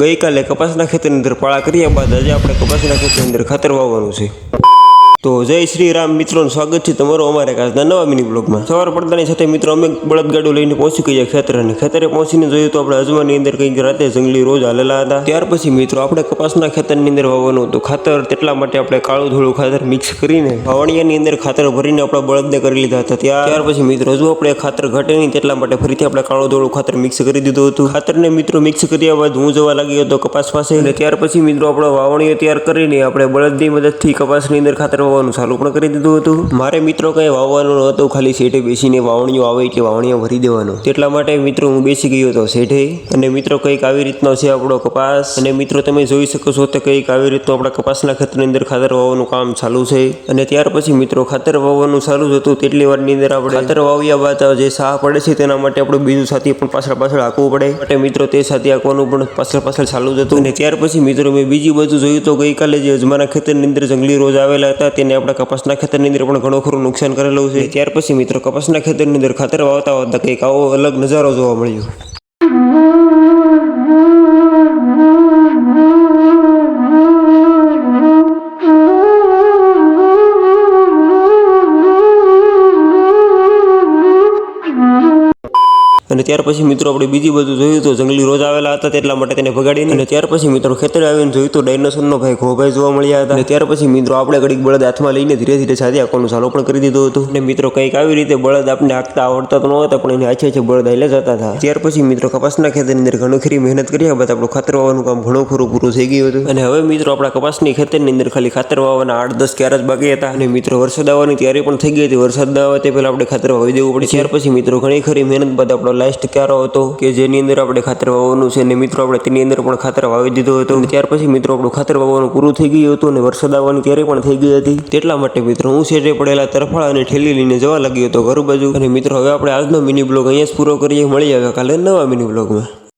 ગઈકાલે કપાસના ખેતરની અંદર પાળા કર્યા બાદ આજે આપણે કપાસના ખેતરની અંદર ખાતર વાવવાનું છે. તો જય શ્રી રામ મિત્રોનું સ્વાગત છે તમારું અમારે આજના નવા મિની બ્લોગમાં સવાર પડતાની સાથે મિત્રો, અમે બળદગાડું લઈને પહોંચી ગયા ખેતરની ખેતરે પહોંચીને જોયું તો આપણે અજમાની અંદર કંઈક રાતે જંગલી રોજ હાલેલા હતા. ત્યાર પછી મિત્રો, આપણે કપાસના ખેતરની અંદર વાવવાનું હતું. ખાતર તેટલા માટે આપણે કાળું ધોળું ખાતર મિક્સ કરીને વાવણિયાની અંદર ખાતર ભરીને આપણા બળદને કરી લીધા હતા. ત્યાર ત્યાર પછી મિત્રો, જો આપણે ખાતર ઘટે નહીં તેટલા માટે ફરીથી આપણે કાળું ધોળું ખાતર મિક્સ કરી દીધું હતું. ખાતરને મિત્રો મિક્સ કર્યા બાદ હું જવા લાગ્યો હતો કપાસ પાસે. અને ત્યાર પછી મિત્રો, આપણો વાવણીઓ તૈયાર કરીને આપણે બળદની મદદથી કપાસની અંદર ખાતર વાવવાનું ચાલુ પણ કરી દીધું હતું. મારે મિત્રો કંઈ વાવવાનું નહોતું, ખાલી શેઠે બેસીને વાવણીઓ આવે એટલે વાવણીઓ ભરી દેવાનું. તેટલા માટે મિત્રો હું બેસી ગયો હતો શેઠે અને મિત્રો કંઈક આવી રીતનો છે આપણો કપાસ. અને મિત્રો તમે જોઈ શકો છો તો કંઈક આવી રીતનું આપણા કપાસના ખેતરની અંદર ખાતર વાવવાનું કામ ચાલુ છે. અને ત્યાર પછી મિત્રો ખાતર વાવવાનું ચાલુ જ હતું તેટલી વારની અંદર આપણે ખાતર વાવ્યા બાદ જે સાહ પડે છે તેના માટે આપણે બીજું સાથી પણ પાછળ પાછળ હાંકવું પડે. માટે મિત્રો તે સાથી હાંકવાનું પણ પાછળ પાછળ ચાલુ જ હતું. અને ત્યાર પછી મિત્રો મેં બીજી બાજુ જોયું તો ગઈકાલે જે અજમાના ખેતરની અંદર જંગલી રોજ આવેલા હતા તેને આપણા કપાસના ખેતરની અંદર પણ ઘણું ખરું નુકસાન કરેલું છે. ત્યાર પછી મિત્રો, કપાસના ખેતરની અંદર ખાતર વાવતા વાવતા કંઈક આવો અલગ નજારો જોવા મળ્યો. અને ત્યાર પછી મિત્રો આપણે બીજી બધું જોયું તો જંગલી રોજ આવેલા હતા, તેટલા માટે તેને ભગાડીને. અને ત્યાર પછી મિત્રો ખેતરે આવીને જોયું તો ડાયનોસરનો ભાઈ ઘોભાઈ જોવા મળ્યા હતા. અને ત્યાર પછી મિત્રો આપણે ઘડીક બળદ હાથમાં લઈને ધીરે ધીરે સાથે આંખવાનું ચાલુ પણ કરી દીધું હતું. અને મિત્રો કંઈક આવી રીતે બળદ આપણે હાંકતા આવડતા તો નહોતા પણ એને આછે આછે બળદ હાલે જતા હતા. ત્યાર પછી મિત્રો કપાસના ખેતરની અંદર ઘણું ખરી મહેનત કર્યા બાદ આપણું ખાતર વાવવાનું કામ ઘણું ખરું પૂરું થઈ ગયું હતું. અને હવે મિત્રો આપણા કપાસની ખેતરની અંદર ખાલી ખાતર વાવવાના આઠ, દસ ક્યારે જ બાકી હતા. અને મિત્રો વરસાદ આવવાની તૈયારી પણ થઈ ગઈ હતી. વરસાદ આવે તે પહેલા આપણે ખાતર વાવી દેવું પડે. ત્યાર પછી મિત્રો ઘણી ખરી મહેનત બાદ આપણો લાસ્ટ ક્યારો હતો કે જેની અંદર આપણે ખાતર વાવવાનું છે અને મિત્રો આપણે તેની અંદર પણ ખાતર વાવી દીધું હતું. ત્યાર પછી મિત્રો આપણું ખાતર વાવવાનું પૂરું થઈ ગયું હતું અને વરસાદ આવવાની ત્યારે પણ થઈ ગઈ હતી. તેટલા માટે મિત્રો હું શેઠે પડેલા તરફાળા અને ઠેલી લઈને જવા લાગ્યો હતો ઘર બાજુ. અને મિત્રો હવે આપણે આજનો મિની બ્લોગ અહીંયા જ પૂરો કરીએ. મળી આવે કાલે નવા મિની બ્લોગમાં